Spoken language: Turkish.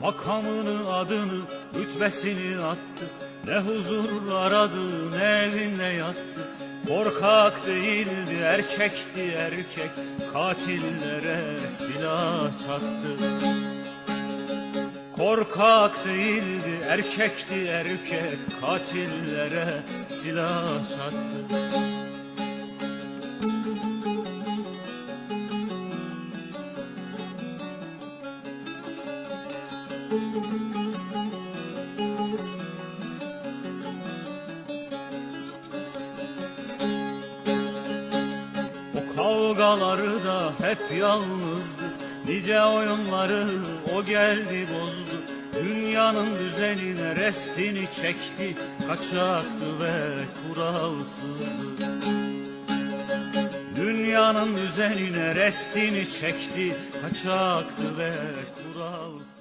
Makamını, adını, rütbesini attı. Ne huzur aradı, ne evinde yattı. Korkak değildi, erkekti erkek. Katillere silah çattı. Korkak değildi, erkekti erkek. Katillere silah çattı. O kavgaları da hep yalnızdı. Nice oyunları o geldi bozdu. Dünyanın düzenine restini çekti. Kaçaktı ve kuralsızdı. Dünyanın düzenine restini çekti. Kaçaktı ve kuralsızdı